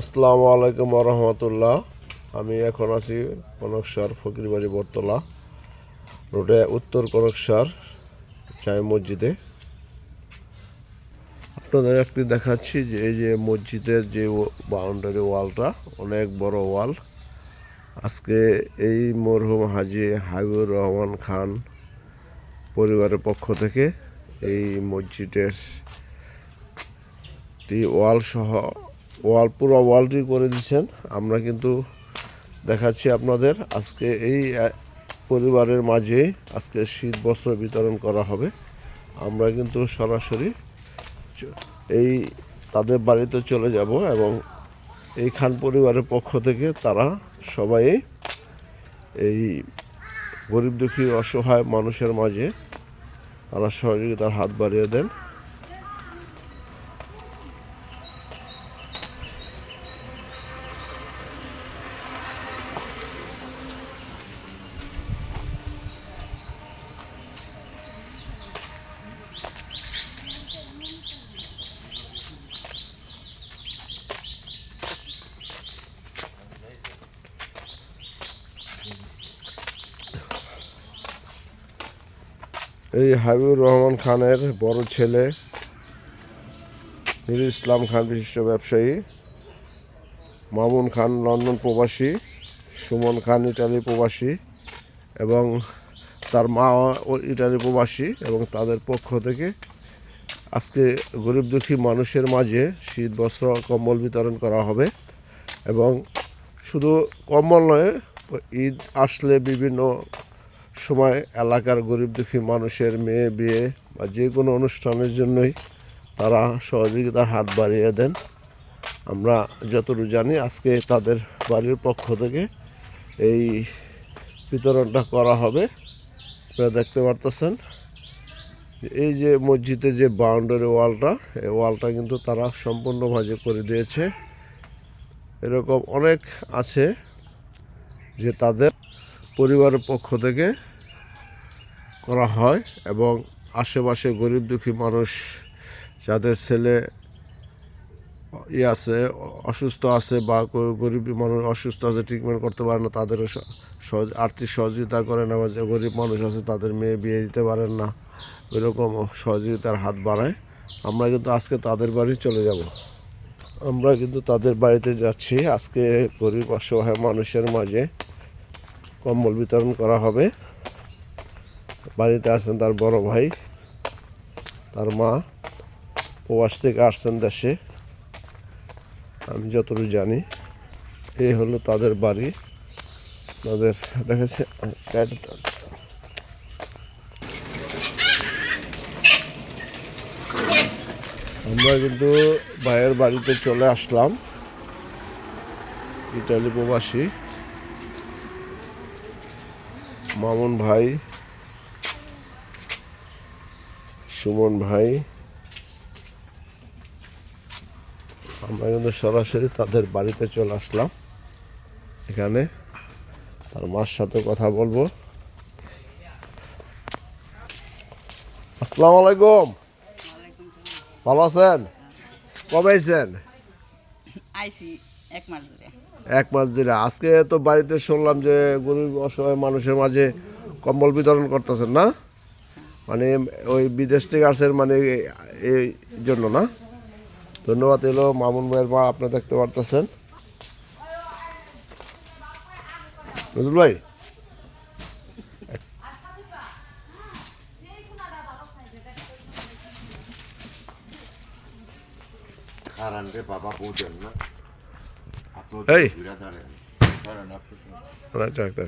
আসসালামু আলাইকুম রহমতুল্লাহ। আমি এখন আছি কনকসার ফকিরবাড়ি বটতলা রোডে উত্তর কনকসার চাই মসজিদে। আপনাদের একটি দেখাচ্ছি যে এই যে মসজিদের যে বাউন্ডারি ওয়ালটা, অনেক বড় ওয়াল। আজকে এই মরহুম হাজি হাবিবুর রহমান খান পরিবারের পক্ষ থেকে এই মসজিদের ওয়াল সহ ওয়াল পুরো ওয়ালটি করে দিচ্ছেন। আমরা কিন্তু দেখাচ্ছি আপনাদের আজকে এই পরিবারের মাঝে আজকে শীত বস্ত্র বিতরণ করা হবে। আমরা কিন্তু সরাসরি এই তাদের বাড়িতে চলে যাব এবং এই খান পরিবারের পক্ষ থেকে তারা সবাই এই গরিব দুঃখী অসহায় মানুষের মাঝে তারা সহযোগিতার হাত বাড়িয়ে দেন। এই হাবিবুর রহমান খানের বড় ছেলে নুর ইসলাম খান বিশিষ্ট ব্যবসায়ী, মামুন খান লন্ডন প্রবাসী, সুমন খান ইটালি প্রবাসী এবং তার মা ইটালি প্রবাসী এবং তাদের পক্ষ থেকে আজকে গরিব দুঃখী মানুষের মাঝে শীত, বস্ত্র, কম্বল বিতরণ করা হবে এবং শুধু কম্বল নয়, ঈদ আসলে বিভিন্ন সময় এলাকার গরিব দুঃখী মানুষের মেয়ে, বিয়ে বা যে কোনো অনুষ্ঠানের জন্যই তারা সহযোগিতার হাত বাড়িয়ে দেন। আমরা যতটুকু জানি আজকে তাদের বাড়ির পক্ষ থেকে এই বিতরণটা করা হবে। আপনারা দেখতে পারতেছেন এই যে মসজিদে যে বাউন্ডারি ওয়ালটা, এই ওয়ালটা কিন্তু তারা সম্পূর্ণভাবে করে দিয়েছে। এরকম অনেক আছে যে তাদের পরিবারের পক্ষ থেকে করা হয় এবং আশেপাশে গরিব দুঃখী মানুষ, যাদের ছেলে ই আছে, অসুস্থ আছে বা গরিব মানুষ অসুস্থ আছে ট্রিটমেন্ট করতে পারে না তাদেরও স- সহজ আর্থিক সহযোগিতা করেন আবার যে গরিব মানুষ আছে, তাদের মেয়ে বিয়ে দিতে পারেন না। ওইরকম সহযোগিতার হাত বাড়ায়। আমরা কিন্তু আজকে তাদের বাড়ি চলে যাব। আমরা কিন্তু তাদের বাড়িতে যাচ্ছি আজকে গরিব অসহায় মানুষের মাঝে। কম্বল বিতরণ করা হবে। বাড়িতে আছেন তার বড় ভাই, তার মা, প্রবাস থেকে আসছেন দেশে। আমি যতটুকু জানি এই হলো তাদের বাড়ি। তাদের দেখেছে আমরা কিন্তু ভাইয়ের বাড়িতে চলে আসলাম। ইটালি প্রবাসী। মামুন ভাই সুমন ভাই আমরা কিন্তু সরাসরি তাদের বাড়িতে চলে আসলাম। এখানে তার মার সাথে কথা বলব। আসসালামু আলাইকুম। ভালো আছেন? কবে আইছেন? আইসি এক মাস ধরে। এক মাস ধরে। আজকে তো বাড়িতে শুনলাম যে গরিব অসহায় মানুষের মাঝে কম্বল বিতরণ করতেছেন না? মানে ওই বিদেশ থেকে আসেন মানে এই- এই জন্য না? ধন্যবাদ এলো মামুন ভাইয়ের মা আপনি দেখতে পারতেছেন। নজরুল ভাই। কারণ রে বাবা বোঝেন না। আপনি এই। ঘুরে দাঁড়ান কারণ আপনি আচ্ছা আচ্ছা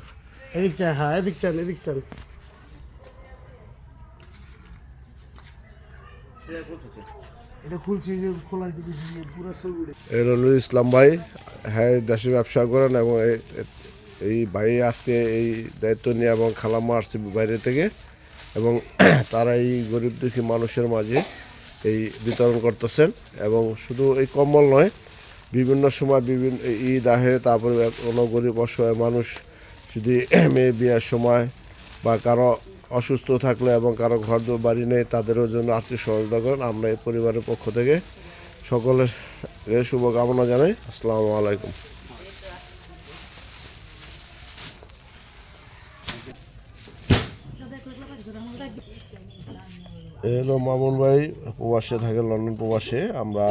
এদিক চান হ্যাঁ এদিক চান এদিক চান এটা খুলছি যে খোলা দিকে পুরো ছবি এই রনুল ইসলাম ভাই। হ্যাঁ দেশে ব্যবসা করেন এবং এই- এই ভাই আজকে এই দায়িত্ব নিয়ে এবং খালাম্মা আসছে বাইরে থেকে এবং তারা এই গরিব দুঃখী মানুষের মাঝে এই বিতরণ করতেছেন এবং শুধু এই কম্বল নয় বিভিন্ন সময় বিভিন্ন ঈদ আহে, তারপরে কোনো গরিব অসহায় মানুষ যদি মেয়ে বিয়ের সময় বা কারও অসুস্থ থাকলে এবং কারও ঘর বাড়ি নেই, তাদেরও জন্য আর্থিক সহযোগিতা করেন। আমরা এই পরিবারের পক্ষ থেকে সকলের শুভকামনা জানাই। আসসালামু আলাইকুম। হলো মামুন ভাই প্রবাসে থাকে, লন্ডন প্রবাসে। আমরা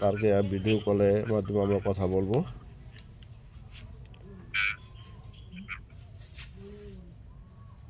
তারকে ভিডিও কলের মাধ্যমে আমরা কথা বলব।